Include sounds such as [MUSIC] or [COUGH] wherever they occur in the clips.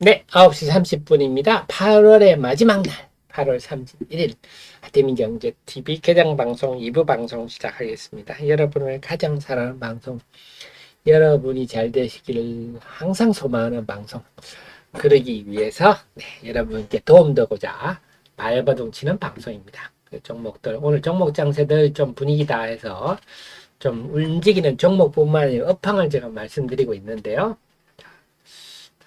네, 9시 30분입니다. 8월의 마지막 날, 8월 31일, 대민경제TV 개장 방송 2부 방송 시작하겠습니다. 여러분을 가장 사랑하는 방송, 여러분이 잘 되시기를 항상 소망하는 방송, 그러기 위해서 네, 여러분께 도움되고자 발버둥 치는 방송입니다. 그 종목들, 오늘 종목 장세들 좀 분위기다 해서 좀 움직이는 종목뿐만 아니라 업황을 제가 말씀드리고 있는데요.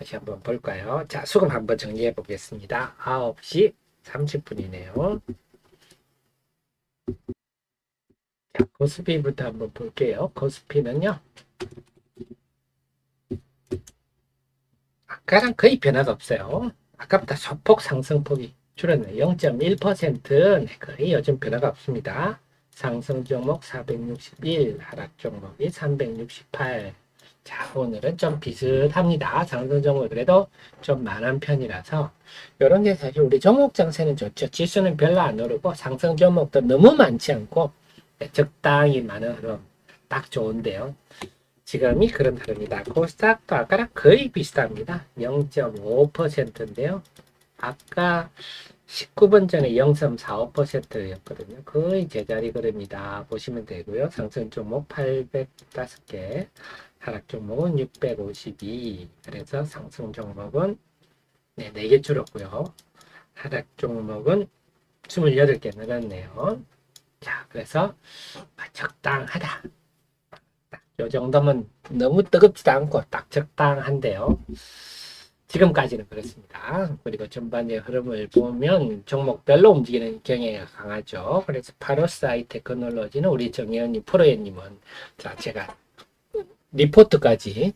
다시 한번 볼까요? 자, 수급 한번 정리해 보겠습니다. 9시 30분이네요. 자, 코스피부터 한번 볼게요. 코스피는요. 아까랑 거의 변화가 없어요. 아까보다 소폭 상승폭이 줄었네요. 0.1% 네, 거의 요즘 변화가 없습니다. 상승 종목 461, 하락 종목이 368. 자, 오늘은 좀 비슷합니다. 상승 종목 그래도 좀 많은 편이라서 이런 게 사실 우리 종목 장세는 좋죠. 지수는 별로 안 오르고 상승 종목도 너무 많지 않고 네, 적당히 많은 흐름 딱 좋은데요. 지금이 그런 흐름이다. 코스닥도 아까랑 거의 비슷합니다. 0.5%인데요. 아까 19분 전에 0.45%였거든요. 거의 제자리 걸음이다 보시면 되고요. 상승 종목 805개, 하락 종목은 652. 그래서 상승 종목은 네, 4개 줄었고요. 하락 종목은 28개 늘었네요. 자, 그래서 아, 적당하다. 딱요 정도면 너무 뜨겁지도 않고 딱 적당한데요. 지금까지는 그렇습니다. 그리고 전반의 흐름을 보면 종목별로 움직이는 경향이 강하죠. 그래서 파로사이 테크놀로지는 우리 정혜원님, 프로예님은 자 제가 리포트까지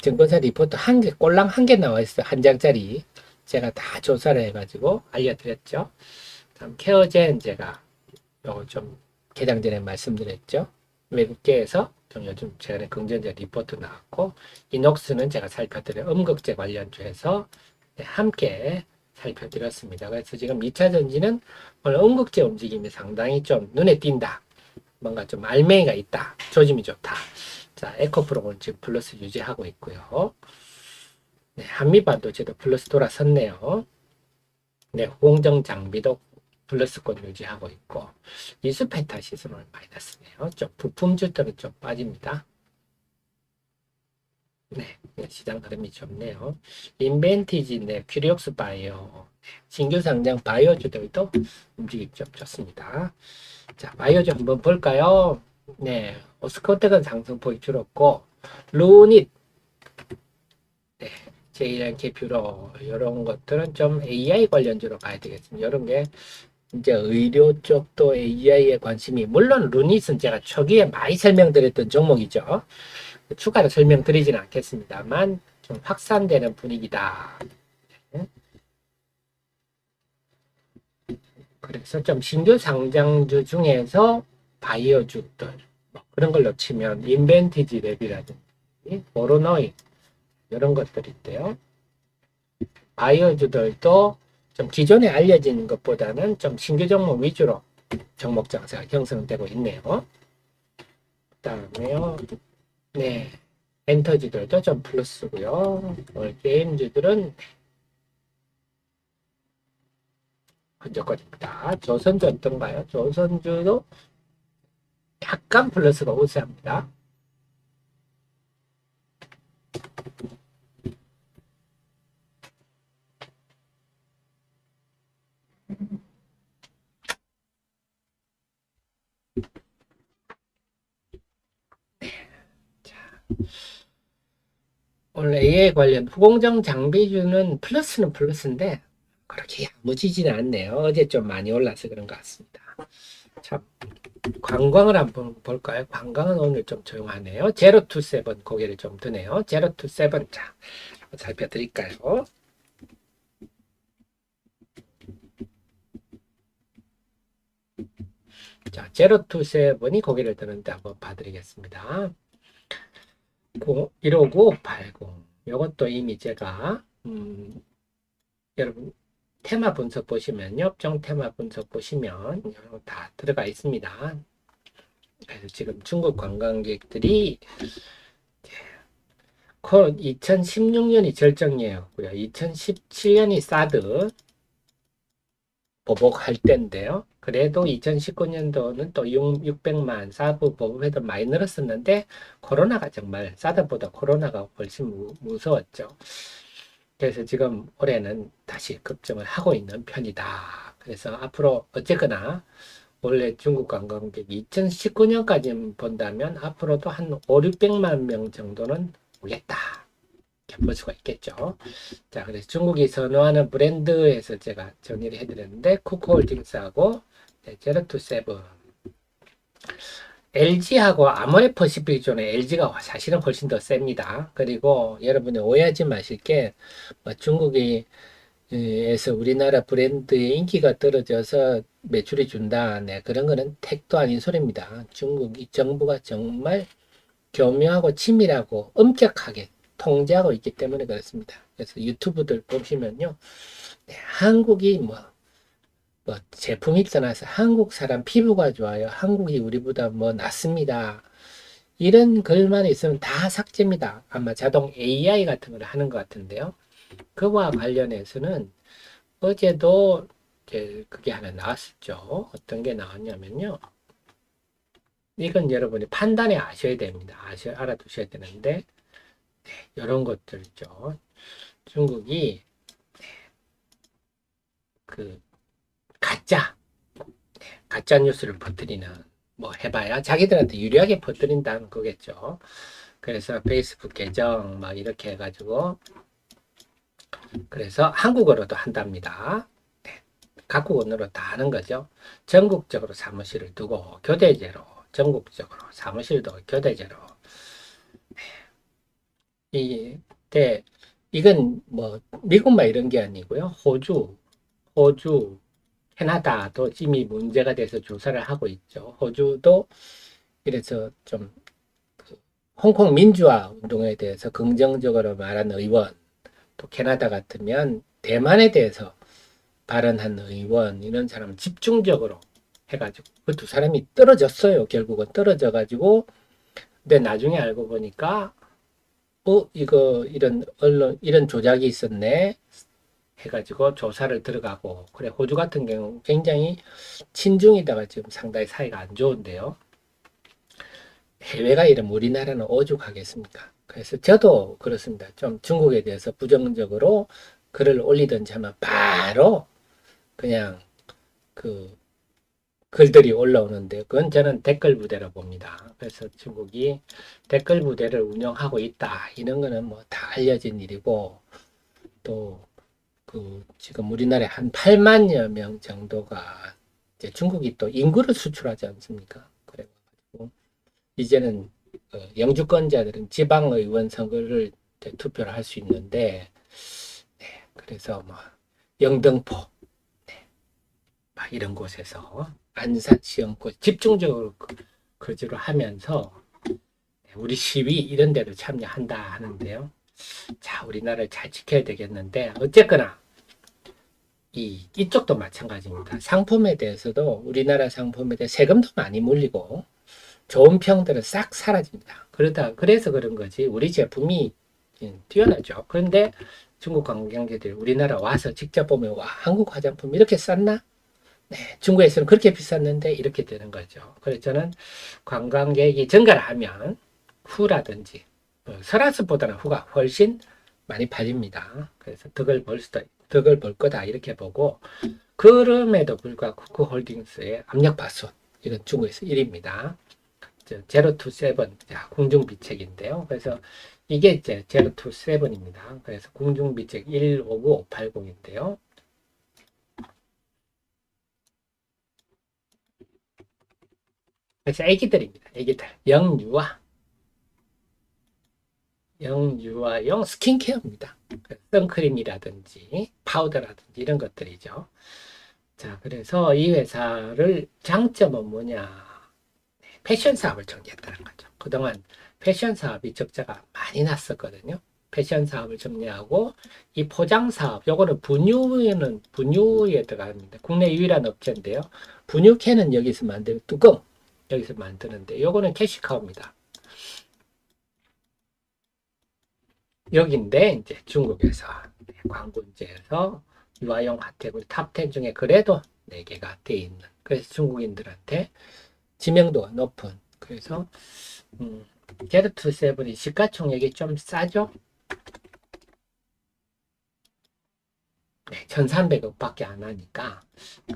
증권사 리포트 한 개, 꼴랑 한 개 나와 있어요. 한 장짜리. 제가 다 조사를 해가지고 알려드렸죠. 다음 케어젠 제가 요거 좀 개장 전에 말씀드렸죠. 외국계에서 좀 요즘 최근에 긍정적 리포트 나왔고 이녹스는 제가 살펴드려 음극재 관련주에서 네, 함께 살펴드렸습니다. 그래서 지금 2차 전지는 오늘 음극재 움직임이 상당히 좀 눈에 띈다. 뭔가 좀 알맹이가 있다. 조짐이 좋다. 자, 에코프로는 지금 플러스 유지하고 있고요. 네, 한미반도체도 플러스 돌아섰네요. 네, 공정 장비도 플러스권 유지하고 있고 이스페타 시스는 마이너스네요. 좀 부품주들은 좀 빠집니다. 네, 시장 흐름이 좋네요. 인벤티지, 네, 큐리옥스 바이오, 신규 상장 바이오주들도 움직임 좀 좋습니다. 자, 바이오주 한번 볼까요? 네, 오스코텍은 상승폭이 줄었고, 루닛, 네, 제이란케 뷰로, 이런 것들은 좀 AI 관련주로 가야 되겠습니다. 이런 게 이제 의료 쪽도 AI에 관심이 물론 루닛은 제가 초기에 많이 설명드렸던 종목이죠. 추가로 설명드리지는 않겠습니다만 좀 확산되는 분위기다. 그래서 좀 신규 상장주 중에서 바이오주들 뭐 그런 걸 놓치면 인벤티지 랩이라든지 모로노이 이런 것들이 있대요. 바이오주들도 좀 기존에 알려진 것보다는 좀 신규 종목 위주로 종목 장세가 형성되고 있네요. 그 다음에요. 네. 엔터지들도 좀 플러스고요. 게임주들은 흔적거립니다. 조선주 어떤가요? 조선주도 약간 플러스가 우세합니다. 오늘 AI 관련 후공정 장비주는 플러스는 플러스인데 그렇게 야무지지는 않네요. 어제 좀 많이 올라서 그런 것 같습니다. 자, 관광을 한번 볼까요? 관광은 오늘 좀 조용하네요. 제로 투 세븐 고개를 좀 드네요. 제로 투 세븐 자, 살펴드릴까요? 자, 제로 투 세븐이 고개를 드는데 한번 봐드리겠습니다. 15980 이것도 이미 제가 음, 여러분 테마 분석 보시면요 업종 테마 분석 보시면 다 들어가 있습니다 그래서 지금 중국 관광객들이 코 2016년이 절정이었고요. 2017년이 사드 보복할 때인데요. 그래도 2019년도는 또 6, 600만 사부 보복해도 많이 늘었었는데 코로나가 정말 사드보다 코로나가 훨씬 무, 무서웠죠. 그래서 지금 올해는 다시 급증을 하고 있는 편이다. 그래서 앞으로 어쨌거나 원래 중국 관광객이 2019년까지 본다면 앞으로도 한 5, 600만 명 정도는 오겠다. 볼 수가 있겠죠. 자, 그래서 중국이 선호하는 브랜드에서 제가 정리를 해드렸는데 쿠코홀딩스하고 네, 제로투세븐 LG하고 아모레퍼시픽존의 LG가 사실은 훨씬 더 셉니다. 그리고 여러분이 오해하지 마실 게 뭐 중국이 에서 우리나라 브랜드의 인기가 떨어져서 매출이 준다. 네, 그런 거는 택도 아닌 소리입니다. 중국 이 정부가 정말 교묘하고 치밀하고 엄격하게 통제하고 있기 때문에 그렇습니다. 그래서 유튜브들 보시면요. 네, 한국이 뭐, 뭐 제품이 떠나서 한국 사람 피부가 좋아요. 한국이 우리보다 뭐 낫습니다. 이런 글만 있으면 다 삭제입니다. 아마 자동 AI 같은 걸 하는 것 같은데요. 그와 관련해서는 어제도 그게 하나 나왔었죠. 어떤 게 나왔냐면요. 이건 여러분이 판단해 아셔야 됩니다. 아셔, 알아두셔야 되는데, 네, 이런 것들 있죠. 중국이, 네, 그, 가짜, 네, 가짜 뉴스를 퍼뜨리는, 뭐 해봐야 자기들한테 유리하게 퍼뜨린다는 거겠죠. 그래서 페이스북 계정 막 이렇게 해가지고, 그래서 한국어로도 한답니다. 네, 각국 언어로 다 하는 거죠. 전국적으로 사무실을 두고 교대제로 전국적으로 사무실도 교대제로 네. 이때 이건 뭐 미국만 이런 게 아니고요. 호주, 호주, 캐나다도 이미 문제가 돼서 조사를 하고 있죠. 호주도 이래서 좀그 홍콩 민주화 운동에 대해서 긍정적으로 말한 의원, 또 캐나다 같으면 대만에 대해서 발언한 의원 이런 사람 집중적으로 해가지고 그 두 사람이 떨어졌어요. 결국은 떨어져 가지고 근데 나중에 알고 보니까 어 이거 이런 언론 이런 조작이 있었네 해가지고 조사를 들어가고 그래 호주 같은 경우 굉장히 친중이다가 지금 상당히 사이가 안 좋은데요. 해외가 이러면 우리나라는 오죽하겠습니까? 그래서 저도 그렇습니다. 좀 중국에 대해서 부정적으로 글을 올리든지 하면 바로 그냥 그 글들이 올라오는데 그건 저는 댓글 부대로 봅니다. 그래서 중국이 댓글 부대를 운영하고 있다. 이런 거는 뭐 다 알려진 일이고 또 그 지금 우리나라에 한 8만여 명 정도가 이제 중국이 또 인구를 수출하지 않습니까? 그래가지고 이제는 어, 영주권자들은 지방의원 선거를 투표를 할 수 있는데 네, 그래서 뭐 영등포 네, 막 이런 곳에서 안산 시흥고 집중적으로 그- 거주를 하면서 네, 우리 시위 이런 데도 참여한다 하는데요. 자, 우리나라를 잘 지켜야 되겠는데 어쨌거나 이 이쪽도 마찬가지입니다. 상품에 대해서도 우리나라 상품에 대해 세금도 많이 물리고 좋은 평들은 싹 사라집니다. 그러다 그래서 그런 거지 우리 제품이 예, 뛰어나죠. 그런데 중국 관광객들이 우리나라 와서 직접 보면 와 한국 화장품 이렇게 쌌나? 네, 중국에서는 그렇게 비쌌는데 이렇게 되는 거죠. 그래서 저는 관광객이 증가를 하면 후라든지 어, 설화수보다는 후가 훨씬 많이 팔립니다. 그래서 덕을 벌 수도 덕을 벌 거다 이렇게 보고 그럼에도 불구하고 쿠쿠홀딩스의 압력밥솥 이건 중국에서 1위입니다. 제로 투 세븐 궁중비책인데요. 그래서 이게 이제 제로 투 세븐입니다. 그래서 궁중비책 159580인데요. 그래서 애기들입니다. 애기들 영유아 영유아용 스킨케어입니다. 그 선크림이라든지 파우더라든지 이런 것들이죠. 자, 그래서 이 회사를 장점은 뭐냐? 패션 사업을 정리했다는 거죠. 그동안 패션 사업이 적자가 많이 났었거든요. 패션 사업을 정리하고 이 포장 사업, 요거는 분유에는 분유에 들어갑니다. 국내 유일한 업체인데요. 분유캔은 여기서 만들고 뚜껑 여기서 만드는데 요거는 캐시카우입니다. 여기인데 이제 중국에서 네, 광군제에서 유아용 핫택을 탑10 중에 그래도 4개가 돼 있는 그래서 중국인들한테 지명도가 높은 그래서 음, 게르투7이 시가총액이 좀 싸죠? 네, 1,300억 밖에 안 하니까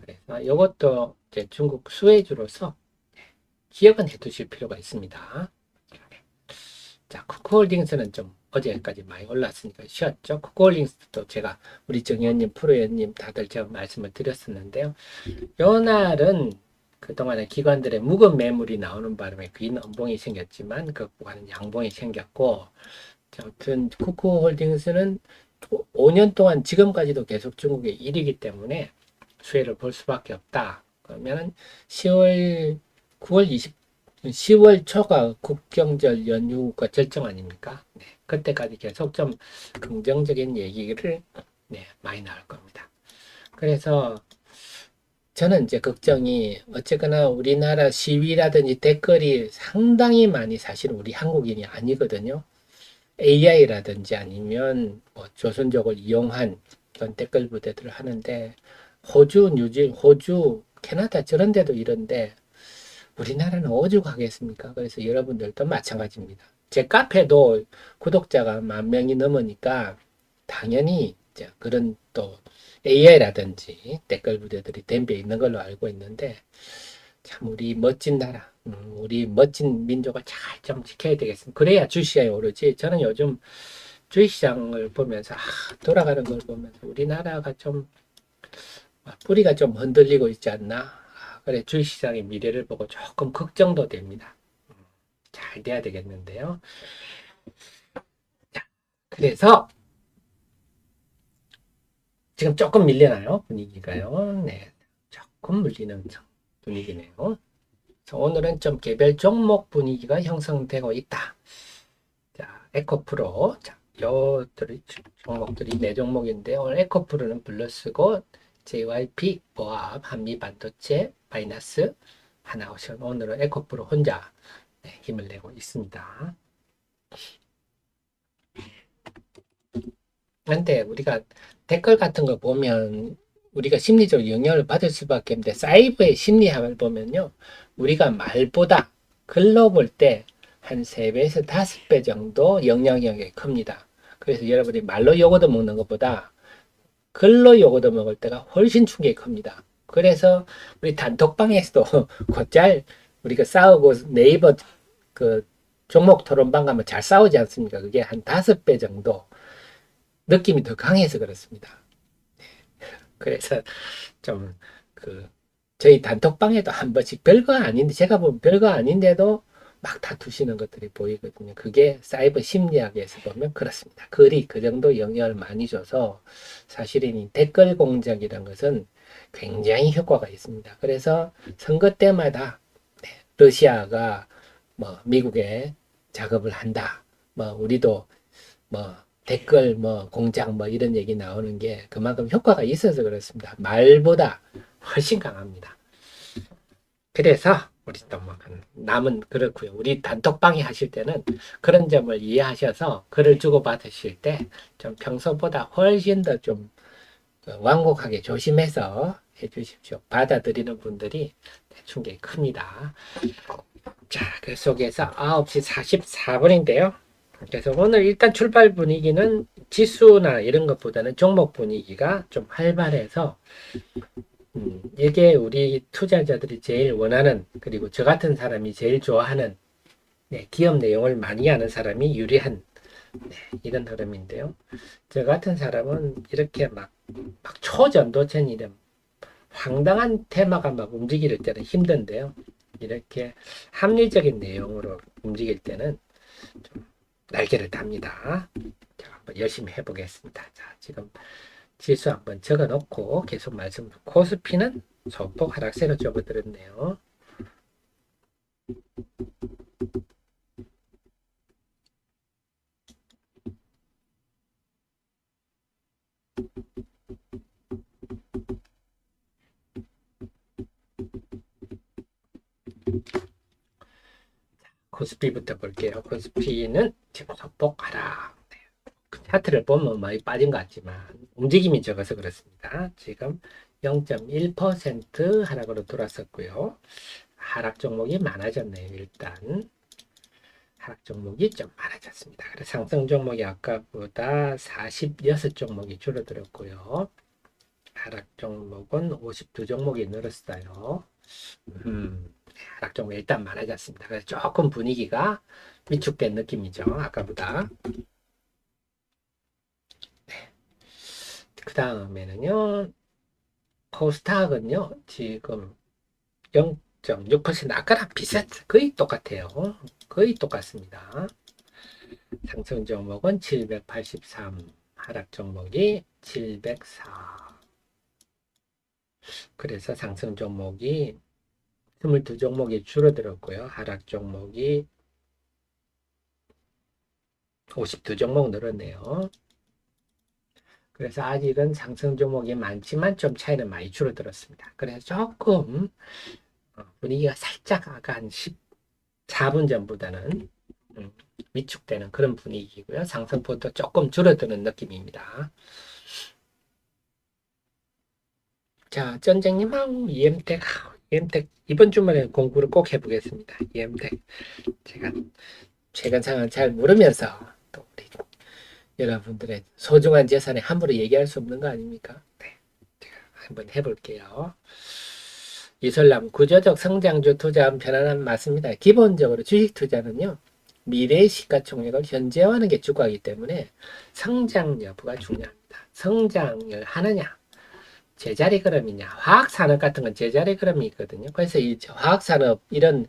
그래서 이것도 이제 중국 수혜주로서 기억은 해두실 필요가 있습니다. 자, 쿠쿠홀딩스는 좀 어제까지 많이 올랐으니까 쉬었죠. 쿠쿠홀딩스도 제가 우리 정의원님, 프로의원님 다들 제가 말씀을 드렸었는데요. 요 날은 그동안에 기관들의 묵은 매물이 나오는 바람에 긴 음봉이 생겼지만 극복하는 양봉이 생겼고 아무튼 쿠쿠홀딩스는 5년 동안 지금까지도 계속 중국의 1위기 때문에 수혜를 볼 수밖에 없다. 그러면 10월 9월 20 10월 초가 국경절 연휴가 절정 아닙니까? 네, 그때까지 계속 좀 긍정적인 얘기를 네, 많이 나올 겁니다. 그래서 저는 이제 걱정이 어쨌거나 우리나라 시위라든지 댓글이 상당히 많이 사실 우리 한국인이 아니거든요. AI라든지 아니면 뭐 조선족을 이용한 그런 댓글 부대들을 하는데 호주, 뉴질, 호주, 캐나다 저런 데도 이런데 우리나라는 오죽 하겠습니까? 그래서 여러분들도 마찬가지입니다. 제 카페도 구독자가 만 명이 넘으니까 당연히 그런 또 AI라든지 댓글 부대들이 덤벼 있는 걸로 알고 있는데 참 우리 멋진 나라, 음, 우리 멋진 민족을 잘 좀 지켜야 되겠습니다. 그래야 주시장이 오르지. 저는 요즘 주식시장을 보면서 아, 돌아가는 걸 보면서 우리나라가 좀 아, 뿌리가 좀 흔들리고 있지 않나. 아, 그래 주식시장의 미래를 보고 조금 걱정도 됩니다. 음, 잘 돼야 되겠는데요. 자, 그래서 지금 조금 밀리나요? 분위기가요. 네. 조금 물리는 분위기네요. 오늘은 좀 개별 종목 분위기가 형성되고 있다. 자, 에코프로. 자, 요들이 종목들이 네 종목인데 오늘 에코프로는 플러스고 JYP, 보합, 한미 반도체, 마이너스 하나 오션. 오늘은 에코프로 혼자 네, 힘을 내고 있습니다. 근데 우리가 댓글 같은 거 보면 우리가 심리적 영향을 받을 수밖에 없는데 사이버의 심리학을 보면요. 우리가 말보다 글로 볼 때 한 3배에서 5배 정도 영향력이 큽니다. 그래서 여러분이 말로 요거도 먹는 것보다 글로 요거도 먹을 때가 훨씬 충격이 큽니다. 그래서 우리 단톡방에서도 [LAUGHS] 곧잘 우리가 싸우고 네이버 그 종목 토론방 가면 잘 싸우지 않습니까? 그게 한 5배 정도 느낌이 더 강해서 그렇습니다. [LAUGHS] 그래서 좀 그 저희 단톡방에도 한 번씩 별거 아닌데 제가 보면 별거 아닌데도 막 다투시는 것들이 보이거든요. 그게 사이버 심리학에서 보면 그렇습니다. 글이 그 정도 영향을 많이 줘서 사실은 이 댓글 공작이란 것은 굉장히 효과가 있습니다. 그래서 선거 때마다 네, 러시아가 뭐 미국에 작업을 한다. 뭐 우리도 뭐 댓글 뭐 공작 뭐 이런 얘기 나오는 게 그만큼 효과가 있어서 그렇습니다. 말보다 훨씬 강합니다. 그래서 우리 또뭐 남은 그렇고요. 우리 단톡방에 하실 때는 그런 점을 이해하셔서 글을 주고 받으실 때 좀 평소보다 훨씬 더좀 그 완곡하게 조심해서 해주십시오. 받아들이는 분들이 충격이 큽니다. 자, 그 속에서 9시 44분인데요. 그래서 오늘 일단 출발 분위기는 지수나 이런 것보다는 종목 분위기가 좀 활발해서 음, 이게 우리 투자자들이 제일 원하는 그리고 저 같은 사람이 제일 좋아하는 네, 기업 내용을 많이 아는 사람이 유리한 네, 이런 흐름인데요. 저 같은 사람은 이렇게 막, 막 초전도체 이름 황당한 테마가 막 움직일 때는 힘든데요. 이렇게 합리적인 내용으로 움직일 때는 좀 날개를 답니다. 자, 한번 열심히 해보겠습니다. 자, 지금 지수 한번 적어 놓고 계속 말씀, 코스피는 소폭 하락세로 접어들었네요. 코스피부터 볼게요. 코스피는 지금 소폭 하락. 네. 그 차트를 보면 많이 빠진 것 같지만 움직임이 적어서 그렇습니다. 지금 0.1% 하락으로 돌았었고요. 하락 종목이 많아졌네요. 일단 하락 종목이 좀 많아졌습니다. 그래서 상승 종목이 아까보다 46 종목이 줄어들었고요. 하락 종목은 52 종목이 늘었어요. 음, 하락 종목 일단 많아졌습니다. 그래서 조금 분위기가 위축된 느낌이죠. 아까보다. 그 다음에는요, 코스닥은요, 지금 0.6% 아까랑 비슷, 거의 똑같아요. 거의 똑같습니다. 상승 종목은 783, 하락 종목이 704. 그래서 상승 종목이 22 종목이 줄어들었고요. 하락 종목이 52 종목 늘었네요. 그래서 아직은 상승 종목이 많지만 좀 차이는 많이 줄어들었습니다. 그래서 조금 어, 분위기가 살짝 아까 한 14분 전보다는 음, 위축되는 그런 분위기고요. 상승폭도 조금 줄어드는 느낌입니다. 자, 전쟁님하고 EM택, EM택 이번 주말에 공부를 꼭 해보겠습니다. EM택 제가 최근 상황 잘 모르면서 또 우리 여러분들의 소중한 재산에 함부로 얘기할 수 없는 거 아닙니까? 네, 제가 한번 해볼게요. 이설람 구조적 성장주 투자는 편안한 맞습니다. 기본적으로 주식 투자는요. 미래의 시가총액을 현재화하는 게 주가이기 때문에 성장 여부가 중요합니다. 성장을 하느냐, 제자리 걸음이냐, 화학 산업 같은 건 제자리 걸음이 있거든요. 그래서 이 화학 산업 이런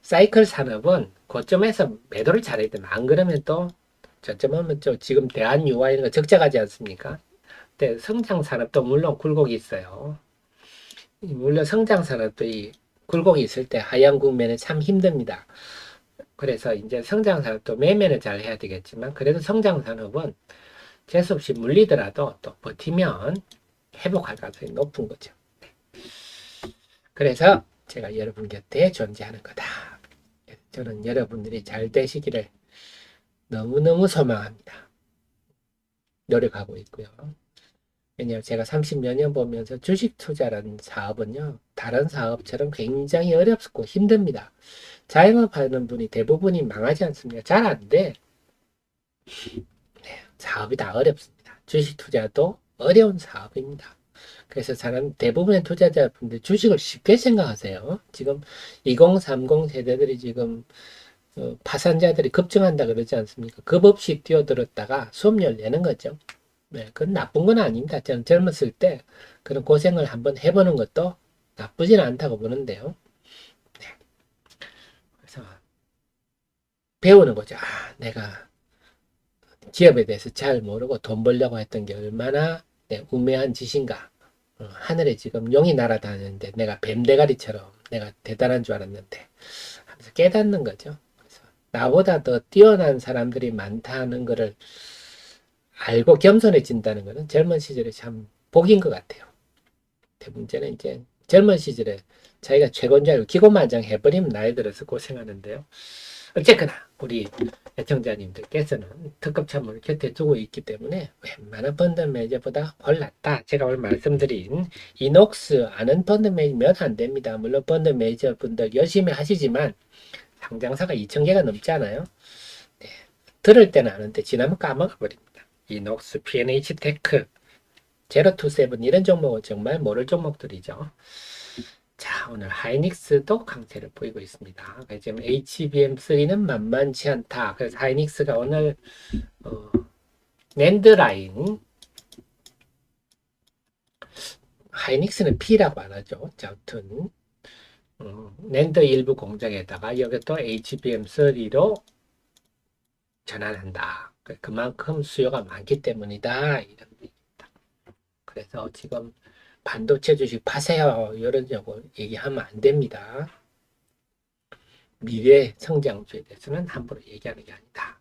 사이클 산업은 고점에서 매도를 잘해야 됩니다. 안 그러면 또 저점 하면 또 지금 대한 유화 이런 거 적자가지 않습니까? 근데 성장 산업도 물론 굴곡이 있어요. 물론 성장 산업도 이 굴곡이 있을 때 하향 국면은 참 힘듭니다. 그래서 이제 성장 산업도 매매는 잘 해야 되겠지만 그래도 성장 산업은 재수없이 물리더라도 또 버티면 회복할 가능성이 높은 거죠. 네. 그래서 제가 여러분 곁에 존재하는 거다. 저는 여러분들이 잘 되시기를 너무너무 소망합니다. 노력하고 있고요. 왜냐하면 제가 30여 년 보면서 주식 투자라는 사업은요, 다른 사업처럼 굉장히 어렵고 힘듭니다. 자영업 하는 분이 대부분이 망하지 않습니까? 잘안 돼. 네, 사업이 다 어렵습니다. 주식 투자도 어려운 사업입니다. 그래서 사람 대부분의 투자자분들 주식을 쉽게 생각하세요. 지금 2030 세대들이 지금 어, 파산자들이 급증한다 그러지 않습니까? 급 없이 뛰어들었다가 수업료를 내는 거죠. 네, 그건 나쁜 건 아닙니다. 저는 젊었을 때 그런 고생을 한번 해보는 것도 나쁘진 않다고 보는데요. 네. 그래서 배우는 거죠. 아, 내가 기업에 대해서 잘 모르고 돈 벌려고 했던 게 얼마나 네, 우매한 짓인가. 어, 하늘에 지금 용이 날아다니는데 내가 뱀 대가리처럼 내가 대단한 줄 알았는데 하면서 깨닫는 거죠. 그래서 나보다 더 뛰어난 사람들이 많다는 것을 알고 겸손해진다는 것은 젊은 시절에 참 복인 것 같아요. 문제는 이제 젊은 시절에 자기가 최고인 줄 알고 기고만장 해버리면 나이 들어서 고생하는데요. 어쨌거나 우리 애청자님들께서는 특급 참모를 곁에 두고 있기 때문에 웬만한 펀드 매니저보다 훨 낫다. 제가 오늘 말씀드린 이녹스 아는 펀드 매니저면 안 됩니다. 물론 펀드 매니저 분들 열심히 하시지만 상장사가 2,000개가 넘잖아요. 네. 들을 때는 아는데 지나면 까먹어 버립니다. 이녹스, P&H 테크, 제로투세븐 이런 종목은 정말 모를 종목들이죠. 자, 오늘 하이닉스도 강세를 보이고 있습니다. 지금 HBM3는 만만치 않다. 그래서 하이닉스가 오늘 어, 랜드 라인 하이닉스는 P라고 안 하죠. 자, 아무튼 어, 랜드 일부 공장에다가 여기 또 HBM3로 전환한다. 그만큼 수요가 많기 때문이다. 이런 얘기입니다. 그래서 지금 반도체 주식 파세요. 이런 거 얘기하면 안 됩니다. 미래 성장주에 대해서는 함부로 얘기하는 게 아니다.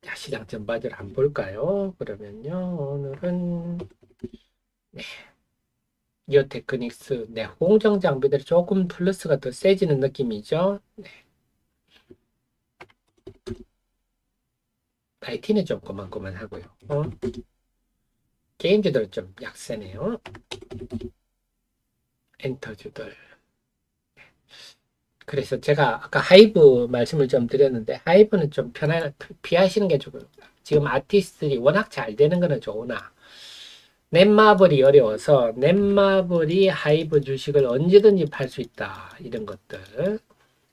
자, 시장 전반적으로 한번 볼까요? 그러면요, 오늘은, 네. 이어 테크닉스, 네, 공정 장비들이 조금 플러스가 더 세지는 느낌이죠. 네. IT는 좀 고만고만하고요. 어? 게임 주들은 좀 약세네요. 엔터 주들. 그래서 제가 아까 하이브 말씀을 좀 드렸는데 하이브는 좀 편하 피하시는 게 좋고요. 지금 아티스트들이 워낙 잘 되는 거는 좋으나 넷마블이 어려워서 넷마블이 하이브 주식을 언제든지 팔 수 있다 이런 것들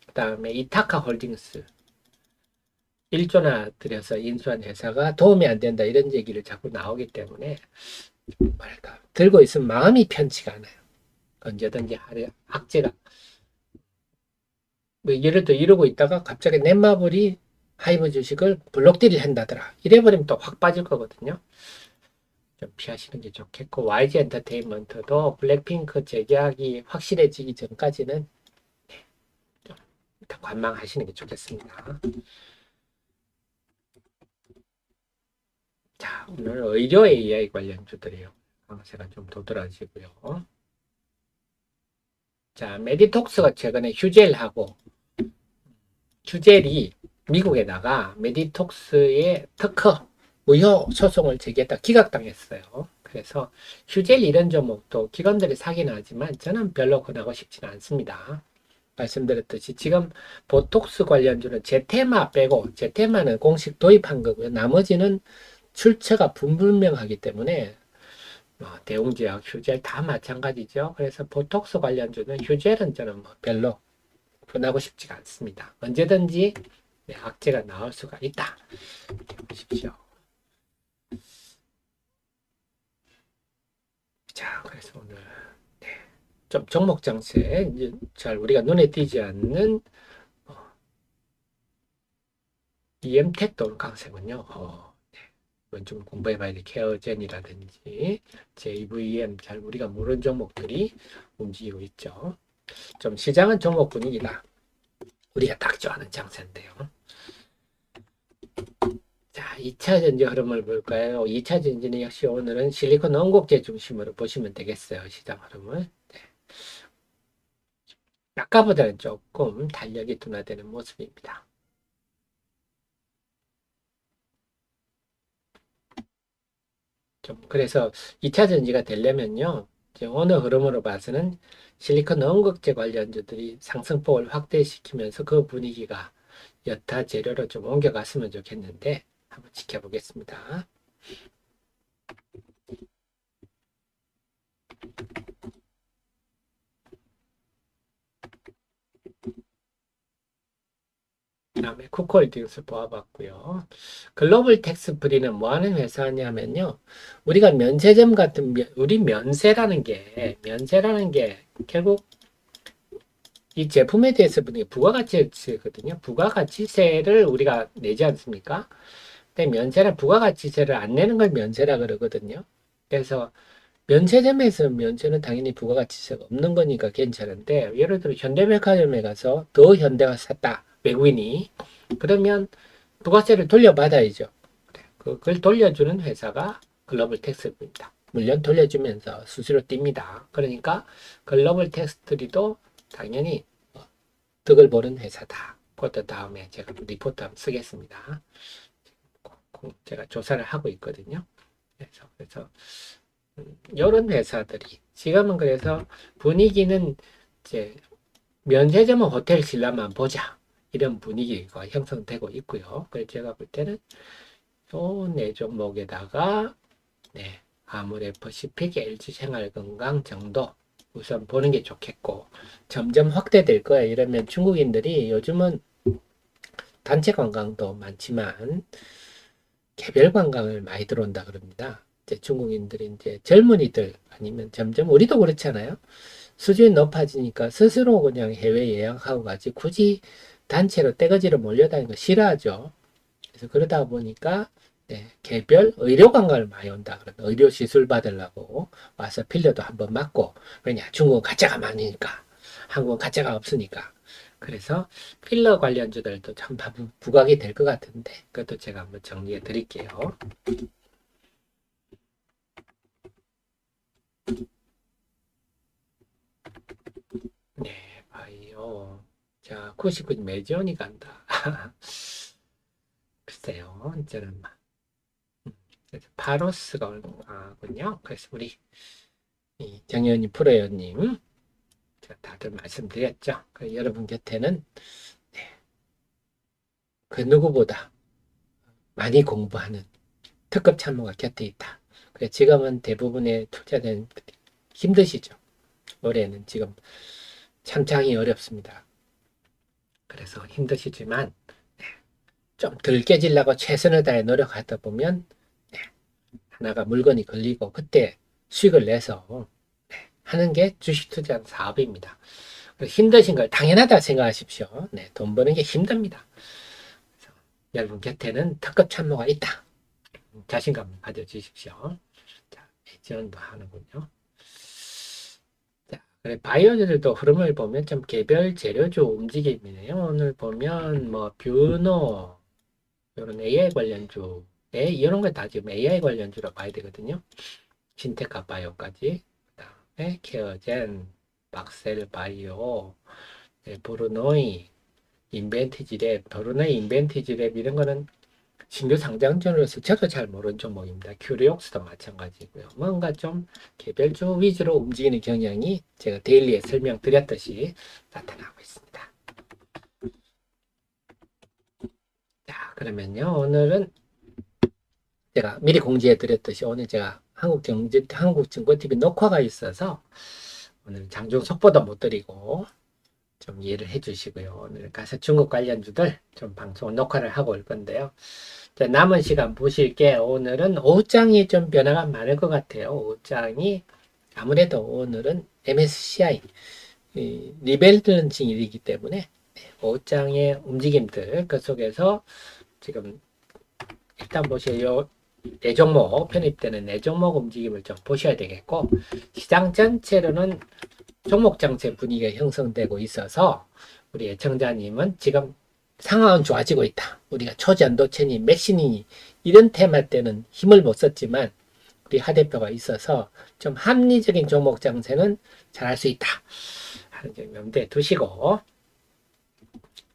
그 다음에 이타카 홀딩스 1조나 들여서 인수한 회사가 도움이 안 된다 이런 얘기를 자꾸 나오기 때문에 뭐랄까 들고 있으면 마음이 편치가 않아요. 언제든지 하려 악재가 뭐 예를 들어 이러고 있다가 갑자기 넷마블이 하이브 주식을 블록딜을 한다더라. 이래버리면 또 확 빠질 거거든요. 좀 피하시는 게 좋겠고 YG 엔터테인먼트도 블랙핑크 재계약이 확실해지기 전까지는 네, 좀 일단 관망하시는 게 좋겠습니다. 자, 오늘 의료 AI 관련 주들이요. 강세가 좀 도드라지고요. 자, 메디톡스가 최근에 휴젤하고 휴젤이 미국에다가 메디톡스의 특허 무효 소송을 제기했다 기각당했어요. 그래서 휴젤 이런 종목도 기관들이 사긴 하지만 저는 별로 권하고 싶지는 않습니다. 말씀드렸듯이 지금 보톡스 관련주는 제테마 빼고 제테마는 공식 도입한 거고요. 나머지는 출처가 불분명하기 때문에 뭐 대웅제약, 휴젤 다 마찬가지죠. 그래서 보톡스 관련주는 휴젤은 저는 뭐 별로 권하고 싶지가 않습니다. 언제든지 네, 악재가 나올 수가 있다. 보십시오. 자, 그래서 오늘 네, 좀 종목 장세 이제 잘 우리가 눈에 띄지 않는 어, EM택도 강세군요. 어, 좀 공부해봐야 돼. 케어젠이라든지 JVM 잘 우리가 모르는 종목들이 움직이고 있죠. 좀 시장은 종목 분위기다. 우리가 딱 좋아하는 장세인데요. 자, 2차 전지 흐름을 볼까요? 2차 전지는 역시 오늘은 실리콘 원곡제 중심으로 보시면 되겠어요. 시장 흐름을. 네. 아까보다는 조금 탄력이 둔화되는 모습입니다. 좀 그래서 2차 전지가 되려면요. 이제 오늘 흐름으로 봐서는 실리콘 원곡제 관련주들이 상승폭을 확대시키면서 그 분위기가 여타 재료로 좀 옮겨갔으면 좋겠는데 한번 지켜보겠습니다. 그 다음에 쿠코홀딩스 보아봤고요. 글로벌 텍스 프리는 뭐 하는 회사냐면요. 우리가 면세점 같은, 면- 우리 면세라는 게, 면세라는 게 결국 이 제품에 대해서 부가가치세거든요. 부가가치세를 우리가 내지 않습니까? 근데 면세는 부가가치세를 안 내는 걸 면세라 그러거든요. 그래서 면세점에서 면세는 당연히 부가가치세가 없는 거니까 괜찮은데 예를 들어 현대백화점에 가서 더 현대가 샀다 외국인이 그러면 부가세를 돌려받아야죠. 그래, 그걸 돌려주는 회사가 글로벌 텍스트입니다. 물론 돌려주면서 수수료 띱니다. 그러니까 글로벌 텍스트리도 당연히 어, 득을 보는 회사다. 그것도 다음에 제가 리포트 한번 쓰겠습니다. 제가 조사를 하고 있거든요. 그래서, 그래서 이런 회사들이 지금은 그래서 분위기는 이제 면세점은 호텔 신라만 보자 이런 분위기가 형성되고 있고요. 그래서 제가 볼 때는 요네 종목에다가 네 아모레퍼시픽, LG생활건강 정도 우선 보는 게 좋겠고 점점 확대될 거야. 이러면 중국인들이 요즘은 단체 관광도 많지만 개별 관광을 많이 들어온다 그럽니다. 이제 중국인들이 이제 젊은이들 아니면 점점 우리도 그렇잖아요. 수준이 높아지니까 스스로 그냥 해외 예약하고 가지 굳이 단체로 떼거지로 몰려다니는 거 싫어하죠. 그래서 그러다 보니까 네, 개별 의료 관광을 많이 온다. 그런 의료 시술 받으려고 와서 필러도 한번 맞고 왜냐 중국은 가짜가 많으니까 한국은 가짜가 없으니까 그래서 필러 관련주들도 참 부- 부각이 될 것 같은데 그것도 제가 한번 정리해 드릴게요. 네, 바이오. 자, 99 매지온이 간다. [LAUGHS] 글쎄, 있어요. 이제는 막. 파로스가 얼마군요. 그래서 우리 이 정현이 제가 다들 말씀드렸죠. 그 여러분 곁에는 네, 그 누구보다 많이 공부하는 특급 참모가 곁에 있다. 그래서 지금은 대부분의 투자된 힘드시죠. 올해는 지금 참 장이 어렵습니다. 그래서 힘드시지만 네, 좀덜 깨지려고 최선을 다해 노력하다 보면 네, 하나가 물건이 걸리고 그때 수익을 내서 네, 하는 게 주식 투자는 사업입니다. 힘드신 걸 당연하다 생각하십시오. 네, 돈 버는 게 힘듭니다. 여러분 곁에는 특급 참모가 있다. 자신감 가져주십시오. 자, 지원도 하는군요. 자, 그래 바이오들도 흐름을 보면 좀 개별 재료주 움직임이네요. 오늘 보면 뭐 뷰노 이런 AI 관련주, 에 이런 거다 지금 AI 관련주로 봐야 되거든요. 신테카 바이오까지, 그다음에 케어젠, 박셀 바이오, 네, 브루노이, 인벤티지랩, 브루노이 인벤티지랩 이런 거는 신규 상장전으로서 저도 잘 모르는 종목입니다. 큐리옥스도 마찬가지고요. 뭔가 좀 개별주 위주로 움직이는 경향이 제가 데일리에 설명드렸듯이 나타나고 있습니다. 자, 그러면요. 오늘은 제가 미리 공지해 드렸듯이 오늘 제가 한국경제, 한국증권TV 녹화가 있어서 오늘 장중 속보도 못 드리고 좀 이해를 해 주시고요. 오늘 가서 중국 관련 주들 좀 방송 녹화를 하고 올 건데요. 자, 남은 시간 보실 게 오늘은 오장이 좀 변화가 많을 것 같아요. 오장이 아무래도 오늘은 MSCI 이, 리밸런싱이기 때문에 오장의 움직임들 그 속에서 지금 일단 보세요. 네 종목 편입되는 네 종목 움직임을 좀 보셔야 되겠고 시장 전체로는 종목 장세 분위기가 형성되고 있어서 우리 애청자님은 지금 상황은 좋아지고 있다. 우리가 초전도체니 맥시니 이런 테마 때는 힘을 못 썼지만 우리 하 대표가 있어서 좀 합리적인 종목 장세는 잘할 수 있다. 하는 점 염두에 두시고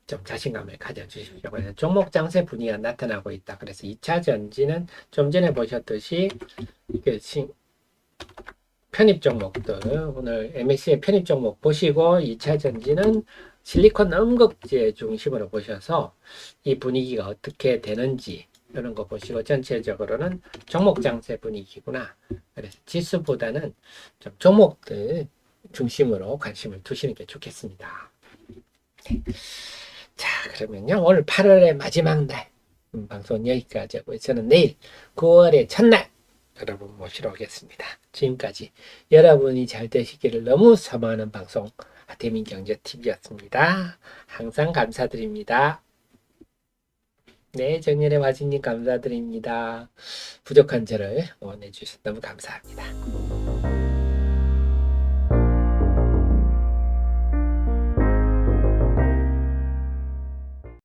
좀 자신감을 가져주십시오. 그래서 종목 장세 분위기가 나타나고 있다. 그래서 2차 전지는 좀 전에 보셨듯이 그 신- 편입 종목들 오늘 MSCI 편입 종목 보시고 2차 전지는 실리콘 음극재 중심으로 보셔서 이 분위기가 어떻게 되는지 이런 거 보시고 전체적으로는 종목 장세 분위기구나. 그래서 지수보다는 좀 종목들 중심으로 관심을 두시는 게 좋겠습니다. 네. 자, 그러면요. 오늘 8월의 마지막 날 음, 방송 여기까지 하고 저는 내일 9월의 첫날 여러분 모시러 오겠습니다. 지금까지 여러분이 잘 되시기를 너무 사모하는 방송 하태민 경제TV였습니다. 항상 감사드립니다. 네, 정연의 화진님 감사드립니다. 부족한 저를 응원해 주셔서 너무 감사합니다.